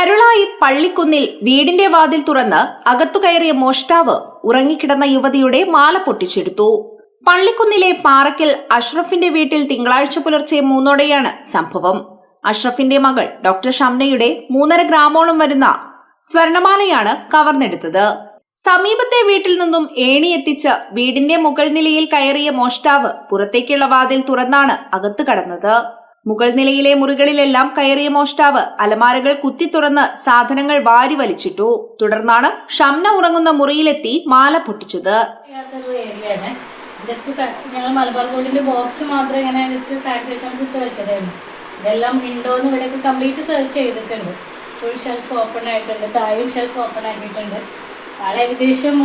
കരുളായി പള്ളിക്കുന്നിൽ വീടിന്റെ വാതിൽ തുറന്ന് അകത്തു കയറിയ മോഷ്ടാവ് ഉറങ്ങിക്കിടന്ന യുവതിയുടെ മാല പൊട്ടിച്ചെടുത്തു. പള്ളിക്കുന്നിലെ പാറക്കൽ അഷ്റഫിന്റെ വീട്ടിൽ തിങ്കളാഴ്ച പുലർച്ചെ മൂന്നോടെയാണ് സംഭവം. അഷ്റഫിന്റെ മകൾ ഡോക്ടർ ഷംനയുടെ മൂന്നര ഗ്രാമോളം വരുന്ന സ്വർണമാലയാണ് കവർന്നെടുത്തത്. സമീപത്തെ വീട്ടിൽ നിന്നും ഏണി എത്തിച്ച് വീടിന്റെ മുകൾ നിലയിൽ കയറിയ മോഷ്ടാവ് പുറത്തേക്കുള്ള വാതിൽ തുറന്നാണ് അകത്ത് കടന്നത്. മുകൾ നിലയിലെ മുറികളിലെല്ലാം കയറിയ മോഷ്ടാവ് അലമാരകൾ കുത്തി തുറന്ന് സാധനങ്ങൾ വാരി വലിച്ചിട്ടു. തുടർന്നാണ് ഷംന ഉറങ്ങുന്ന മുറിയിലെത്തി മാല പൊട്ടിച്ചത്. മലബാർ ബോക്സ് മാത്രം ഇതെല്ലാം കംപ്ലീറ്റ് സെർച്ച് ചെയ്തിട്ടുണ്ട്. ഫുൾ ഷെൽഫ് ഓപ്പൺ ആയിട്ടുണ്ട് ഷെൽഫ് ഓപ്പൺ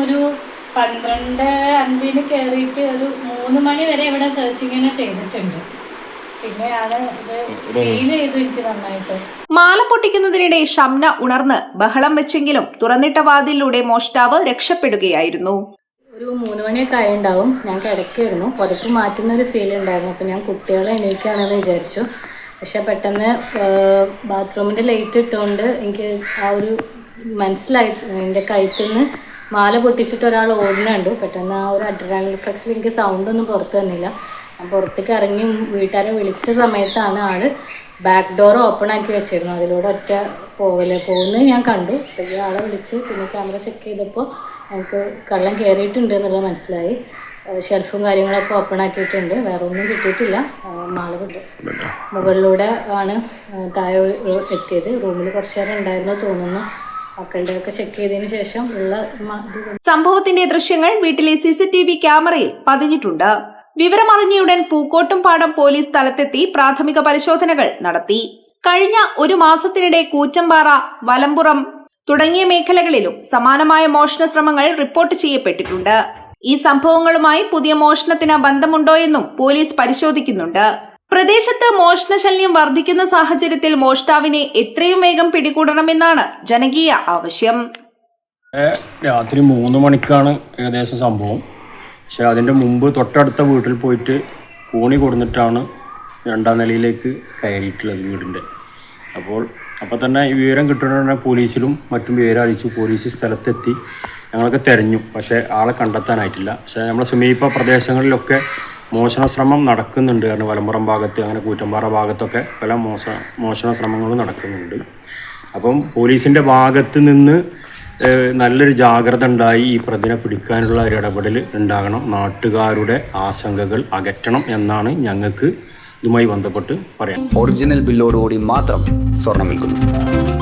ഒരു പന്ത്രണ്ട് അൻപിന് കയറിയിട്ട് ഒരു മൂന്ന് മണി വരെ ഇവിടെ സെർച്ചിങ്ങിനെ ചെയ്തിട്ടുണ്ട്. ഇത് ഫീൽ ചെയ്തു എനിക്ക് നന്നായിട്ട്. മാല പൊട്ടിക്കുന്നതിനിടെ ഷംന ഉണർന്ന് ബഹളം വെച്ചെങ്കിലും തുറന്നിട്ട വാതിലിലൂടെ മോഷ്ടാവ് രക്ഷപ്പെടുകയായിരുന്നു. ഒരു മൂന്ന് മണിയൊക്കെ ആയിണ്ടാവും. ഞാൻ കിടക്കായിരുന്നു. പുതപ്പ് മാറ്റുന്ന ഒരു ഫീൽ ഉണ്ടായിരുന്നു. അപ്പോൾ ഞാൻ കുട്ടികളെ എണീക്കുകയാണെന്ന് വിചാരിച്ചു. പക്ഷെ പെട്ടെന്ന് ബാത്റൂമിന്റെ ലൈറ്റ് ഇട്ടുകൊണ്ട് എനിക്ക് ആ ഒരു മനസ്സിലായി. എന്റെ കഴുത്തിൽ നിന്ന് മാല പൊട്ടിച്ചിട്ട് ഒരാൾ ഓടുന്നുണ്ട്. പെട്ടെന്ന് ആ ഒരു അഡ്രാനൽ റിഫ്ലക്സിൽ എനിക്ക് സൗണ്ട് ഒന്നും പുറത്തു വന്നില്ല. ഞാൻ പുറത്തേക്ക് ഇറങ്ങി വീട്ടുകാരെ വിളിച്ച സമയത്താണ് ആൾ ബാക്ക് ഡോർ ഓപ്പൺ ആക്കി വെച്ചിരുന്നത്. അതിലൂടെ ഒറ്റ പോകൽ. പോകുന്നത് ഞാൻ കണ്ടു. അപ്പോൾ ആളെ വിളിച്ച് പിന്നെ ക്യാമറ ചെക്ക് ചെയ്തപ്പോൾ ഞങ്ങൾക്ക് കള്ളം കയറിയിട്ടുണ്ട് എന്നുള്ളത് മനസ്സിലായി. ഷെൽഫും കാര്യങ്ങളൊക്കെ ഓപ്പൺ ആക്കിയിട്ടുണ്ട്. വേറെ ഒന്നും കിട്ടിയിട്ടില്ല മാള മുകളിലൂടെ ആണ് താഴെ എത്തിയത്. റൂമിൽ കുറച്ച് നേരം ഉണ്ടായിരുന്നു തോന്നുന്നു. ചെക്ക് ചെയ്തതിന് ശേഷം ഉള്ള സംഭവത്തിന്റെ ദൃശ്യങ്ങൾ വീട്ടിലെ സിസിടിവി ക്യാമറയിൽ പതിഞ്ഞിട്ടുണ്ട്. വിവരമറിഞ്ഞയുടൻ പൂക്കോട്ടും പാടം പോലീസ് സ്ഥലത്തെത്തി പ്രാഥമിക പരിശോധനകൾ നടത്തി. കഴിഞ്ഞ ഒരു മാസത്തിനിടെ കൂറ്റമ്പാറ വലമ്പുറം തുടങ്ങിയ മേഖലകളിലും സമാനമായ മോഷണ ശ്രമങ്ങൾ റിപ്പോർട്ട് ചെയ്യപ്പെട്ടിട്ടുണ്ട്. ഈ സംഭവങ്ങളുമായി പുതിയ മോഷണത്തിന് ബന്ധമുണ്ടോയെന്നും പോലീസ് പരിശോധിക്കുന്നുണ്ട്. പ്രദേശത്ത് മോഷണശല്യം വർദ്ധിക്കുന്ന സാഹചര്യത്തിൽ മോഷ്ടാവിനെ എത്രയും വേഗം പിടികൂടണമെന്നാണ് ജനകീയ ആവശ്യം. രാത്രി മൂന്ന് മണിക്കാണ് ഏകദേശം സംഭവം. പക്ഷെ അതിന്റെ മുമ്പ് തൊട്ടടുത്ത വീട്ടിൽ പോയിട്ട് കോണി കൊടുത്തിട്ടാണ് രണ്ടാം നിലയിലേക്ക് കയറിയിട്ടുള്ളത് വീടിന്റെ. അപ്പോൾ അപ്പോൾ തന്നെ ഈ വിവരം കിട്ടുന്ന പോലീസിലും മറ്റും വിവരം അറിയിച്ചു പോലീസ് സ്ഥലത്തെത്തി ഞങ്ങളൊക്കെ തിരഞ്ഞു. പക്ഷേ ആളെ കണ്ടെത്താനായിട്ടില്ല. പക്ഷേ നമ്മളെ സമീപ പ്രദേശങ്ങളിലൊക്കെ മോഷണ ശ്രമം നടക്കുന്നുണ്ട്. കാരണം വലമ്പുറം ഭാഗത്ത് അങ്ങനെ കൂറ്റമ്പാറ ഭാഗത്തൊക്കെ പല മോശ മോഷണ ശ്രമങ്ങളും നടക്കുന്നുണ്ട്. അപ്പം പോലീസിന്റെ ഭാഗത്ത് നിന്ന് നല്ലൊരു ജാഗ്രത ഉണ്ടായി ഈ പ്രതിനെ പിടിക്കാനുള്ള ഒരു ഇടപെടൽ ഉണ്ടാകണം. നാട്ടുകാരുടെ ആശങ്കകൾ അകറ്റണം എന്നാണ് ഞങ്ങൾക്ക് ഇതുമായി ബന്ധപ്പെട്ട് പറയാം ഒറിജിനൽ ബില്ലോടുകൂടി മാത്രം സ്വർണം വിൽക്കുന്നു.